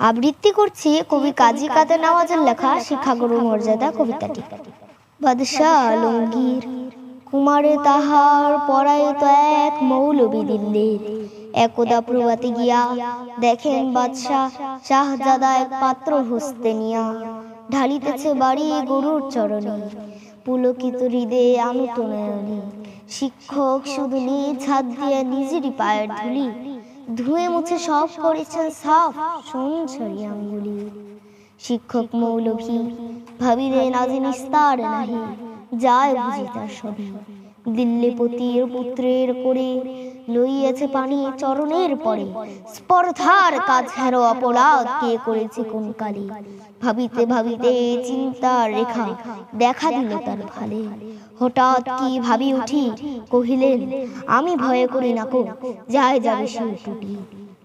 আবৃত্তি করছি কবি কাজী কাদের নওয়াজের লেখা শিক্ষাগুরু মর্যাদা কবিতাটি। বাদশাহ আলমগীর কুমারে তাহার পরায়ত এক মৌলবী দিল্লির একদা প্রভাতে গিয়া দেখেন বাদশাহ শাহজাদা এক পাত্র হস্তে নিয়া। ঢালিতেছে বাড়ি গরুর চরণে। পুলকিত হৃদয়ে আনুত নয়নে শিক্ষক শুধু নিজ হাত দিয়ে নিজেরই পায়ের ধুলি। ধুয়ে মুছে সব করেছেন সাফ। ছড়ি আঙ্গুলি? শিক্ষক মৌলভী, ভাবিলেন আজ নিস্তার নাহি। যায় বুঝি তার সবই দিল্লিপতির পুত্রের করে লইয়াছে পানি চরণের পরে। স্পর্ধার কাজ হেরো অপরাধ, কে করেছে কোন কালে ভাবিতে ভাবিতে চিন্তার রেখা দেখা দিল তার ভালে। হঠাৎ কি ভাবি উঠি, কহিলেন, আমি ভয় করি না কো যায় যাবে সে টুটি।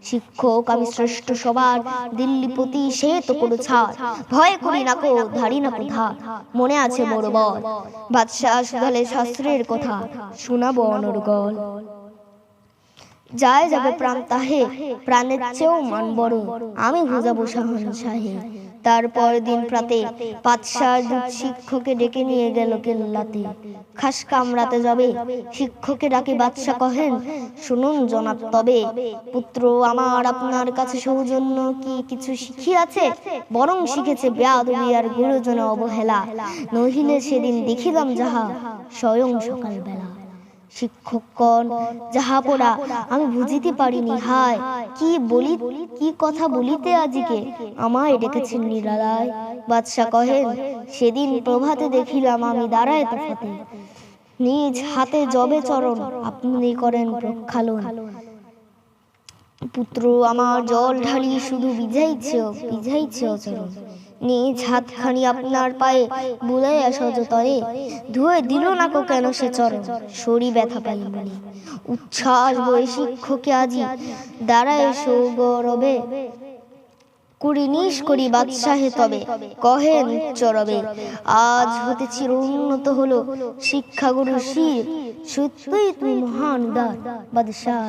শিক্ষক, আমি শ্রেষ্ঠ সবার, দিল্লিপতি, সে তো কোনো ছাড় ভয় করি না কো, ধারি না কো ধার মনে আছে বড় বল। বাদশাহ সুধালে শাস্ত্রের কথা। শোনাবো অনর্গল। যায় যাবে প্রাণ তাহে প্রাণের চেয়েও মান বড়। আমি বুঝাবো শাহন শাহে। তারপর দিন প্রাতে পাতশার দূত শিক্ষকে ডেকে নিয়ে গেল কেল্লাতে। খাস কামড়াতে যাবে শিক্ষকে ডাকে বাদশা কহেন শুনুন জনাব তবে পুত্র আমার আপনার কাছে সৌজন্য কি কিছু শিখিয়াছে? বরং শিখেছে বেয়াদবি আর গুরুজন অবহেলা। নহিলে সেদিন দেখিলাম যাহা। স্বয়ং সকালবেলা। শিক্ষকগণ যাহা পড়া আমি বুঝিতে পারিনি হায় কি বলি কি কথা বলিতে আজিকে? আমায় ডেকেছেন নিরালায়। বাদশা কহেন সেদিন প্রভাতে দেখিলাম আমি দাঁড়ায় তফাতে। নিজ হাতে জবে চরণ আপনি করেন প্রক্ষালন। পুত্র আমার জল ঢালি শুধু বিঝাইছে বিঝাইছে চরণ। নিজ হাতখানি আপনার পায়ে বুলাইয়া সজতরে ধুয়ে দিল না কো কেন সে চরণ? শরী ব্যথা পাই বলি। উচ্ছ্বাস বই শিক্ষকে আজি দাঁড়ায় সৌগরবে। কুড়ি নিশ করি বাদশাহে তবে, কহেন চরবে আজ হতে চির উন্নত হলো শিক্ষাগুরু শির। সত্যই তুমি মহান উদার, বাদশাহ